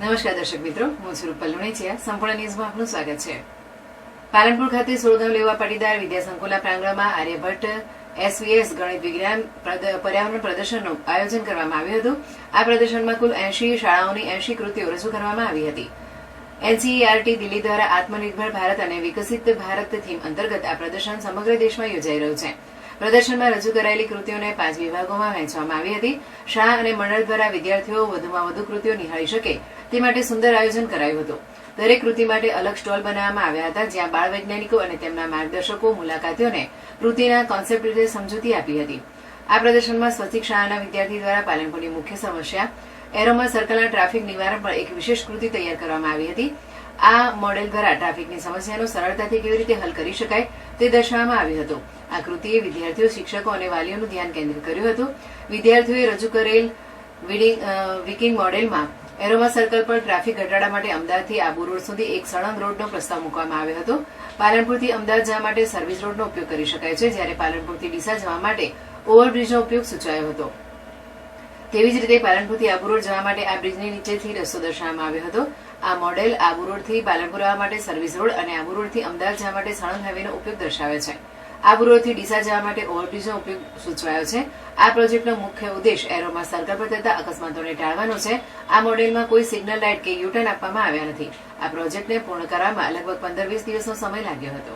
નમસ્કાર દર્શક મિત્રો, હું સ્વરૂપ રૂપલ સંપૂર્ણ ન્યૂઝમાં આપનું સ્વાગત છે. પાલનપુર ખાતે સોળગાંવ લેવા પાટીદાર વિદ્યા સંકુલના પ્રાંગણમાં આર્યભટ્ટ, એસવીએસ, ગણિત વિજ્ઞાન પર્યાવરણ પ્રદર્શનનું આયોજન કરવામાં આવ્યું હતું. આ પ્રદર્શનમાં કુલ એંશી શાળાઓની એંશી કૃતિઓ રજૂ કરવામાં આવી હતી. એનસીઈઆરટી દિલ્હી દ્વારા આત્મનિર્ભર ભારત અને વિકસિત ભારત થીમ અંતર્ગત આ પ્રદર્શન સમગ્ર દેશમાં યોજાઈ રહ્યું છે. પ્રદર્શનમાં રજૂ કરાયેલી કૃતિઓને પાંચ વિભાગોમાં વહેંચવામાં આવી હતી. શાહ અને મંડળ દ્વારા વિદ્યાર્થીઓ વધુમાં વધુ કૃતિઓ નિહાળી શકે તે માટે સુંદર આયોજન કરાયું હતું. દરેક કૃતિ માટે અલગ સ્ટોલ બનાવવામાં આવ્યા હતા, જ્યાં બાળ વૈજ્ઞાનિકો અને તેમના માર્ગદર્શકો મુલાકાતીઓને કૃતિના કોન્સેપ્ટ રીતે સમજૂતી આપી હતી. આ પ્રદર્શનમાં સ્વસ્તિક શાળાના વિદ્યાર્થી દ્વારા પાલનપુરની મુખ્ય સમસ્યા, એરોમાં સર્કલના ટ્રાફિક નિવારણ પર એક વિશેષ કૃતિ તૈયાર કરવામાં આવી હતી. આ મોડેલ દ્વારા ટ્રાફિકની સમસ્યાનો સરળતાથી કેવી રીતે હલ કરી શકાય તે દર્શાવવામાં આવ્યું હતું. આ કૃતિએ વિદ્યાર્થીઓ, શિક્ષકો અને વાલીઓનું ધ્યાન કેન્દ્રિત કર્યું હતું. વિદ્યાર્થીઓએ રજૂ કરેલ વિકિંગ મોડેલમાં એરોમા સર્કલ પર ટ્રાફિક ઘટાડા માટે અમદાવાદથી આબુ રોડ સુધી એક સળંગ રોડનો પ્રસ્તાવ મૂકવામાં આવ્યો હતો. પાલનપુરથી અમદાવાદ જવા માટે સર્વિસ રોડનો ઉપયોગ કરી શકાય છે, જ્યારે પાલનપુરથી ડીસા જવા માટે ઓવરબ્રિજનો ઉપયોગ સૂચવાયો હતો. તેવી જ રીતે પાલનપુરથી આબુ રોડ જવા માટે આ બ્રિજની નીચેથી રસ્તો દર્શાવવામાં આવ્યો હતો. આ મોડેલ આબુ રોડથી પાલનપુર આવવા માટે સર્વિસ રોડ અને આબુ રોડથી અમદાવાદ જવા માટે સળંગ હાઈવેનો ઉપયોગ દર્શાવે છે. આબુ રોડથી ડીસા જવા માટે ઓવરબ્રિજનો ઉપયોગ સૂચવાયો છે. આ પ્રોજેક્ટનો મુખ્ય ઉદ્દેશ એરોમાં સર્કલ પર થતા અકસ્માતોને ટાળવાનો છે. આ મોડેલમાં કોઈ સિગ્નલ લાઇટ કે યુટર્ન આપવામાં આવ્યા નથી. આ પ્રોજેક્ટને પૂર્ણ કરવામાં લગભગ પંદર વીસ દિવસનો સમય લાગ્યો હતો.